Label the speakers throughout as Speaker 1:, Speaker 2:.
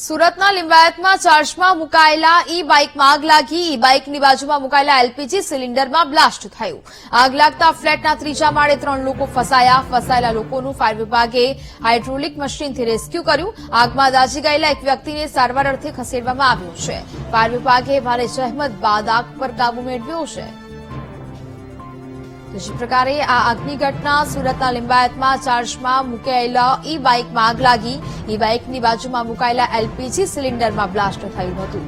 Speaker 1: સુરતના લિંબાયતમાં ચાર્જમાં મુકાયેલા ઈ બાઇકમાં આગ લાગી. ઈ બાઇકની બાજુમાં મુકાયેલા એલપીજી સિલિન્ડરમાં બ્લાસ્ટ થયું. આગ લાગતા ફ્લેટના ત્રીજા માળે ત્રણ લોકો ફસાયા. ફસાયેલા લોકોનું ફાયર વિભાગે હાઇડ્રોલિક મશીનથી રેસ્ક્યુ કર્યું. આગમાં દાઝી ગયેલા એક વ્યક્તિને સારવાર અર્થે ખસેડવામાં આવ્યો છે. ફાયર વિભાગે ભારે જહેમત બાદ આગ પર કાબુ મેળવ્યો છે. બીજી પ્રકારે આ આગની ઘટના સુરતના લિંબાયતમાં ચાર્જમાં મુકાયેલા ઈ બાઇકમાં આગ લાગી. ઈ બાઇકની બાજુમાં મુકાયેલા એલપીજી સિલિન્ડરમાં બ્લાસ્ટ થયું હતું.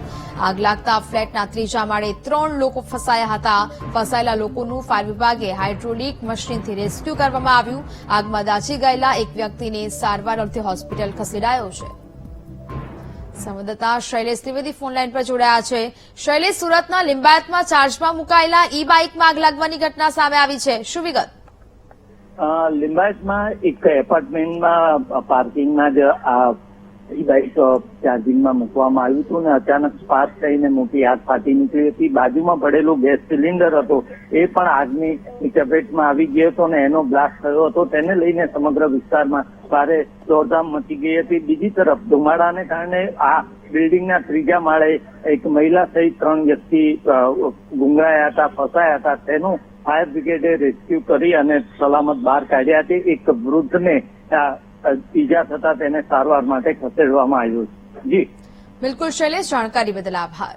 Speaker 1: આગ લાગતા ફ્લેટના ત્રીજા માળે ત્રણ લોકો ફસાયા હતા. ફસાયેલા લોકોનું ફાયર વિભાગે હાઇડ્રોલિક મશીનથી રેસ્ક્યુ કરવામાં આવ્યું. આગમાં દાઝી ગયેલા એક વ્યક્તિને સારવાર અર્થે હોસ્પિટલ ખસેડાયો છે. સંવાદદાતા શૈલેષ ત્રિવેદી ફોનલાઈન પર જોડાયા છે. શૈલેષ, સુરતના લિંબાયતમાં ચાર્જમાં મુકાયેલા ઈ બાઇકમાં આગ લાગવાની ઘટના સામે આવી છે. શું વિગત?
Speaker 2: લિંબાયતમાં એક એપાર્ટમેન્ટમાં પાર્કિંગમાં જ આ બાઇક ચાર્જિંગમાં મૂકવામાં આવ્યું હતું ને અચાનક સ્પાર્ક થઈને મોટી આગ ફાટી નીકળી હતી. બાજુમાં પડેલો ગેસ સિલિન્ડર હતો. એ પણ આગની ચપેટમાં આવી ગયો હતો ને એનો બ્લાસ્ટ થયો હતો. તેને લઈને સમગ્ર વિસ્તારમાં ભારે દોડધામ મચી ગઈ હતી. બીજી તરફ ધુમાડાને કારણે આ બિલ્ડિંગના ત્રીજા માળે એક મહિલા સહિત ત્રણ વ્યક્તિ ગુંગળાયા હતા, ફસાયા હતા. તેનું ફાયર બ્રિગેડે રેસ્ક્યુ કરી અને સલામત બહાર કાઢ્યા હતી એક વૃદ્ધને ઈજા થતા તેને સારવાર માટે ખસેડવામાં આવ્યું જી.
Speaker 1: બિલકુલ, શૈલેષ, જાણકારી બદલ આભાર.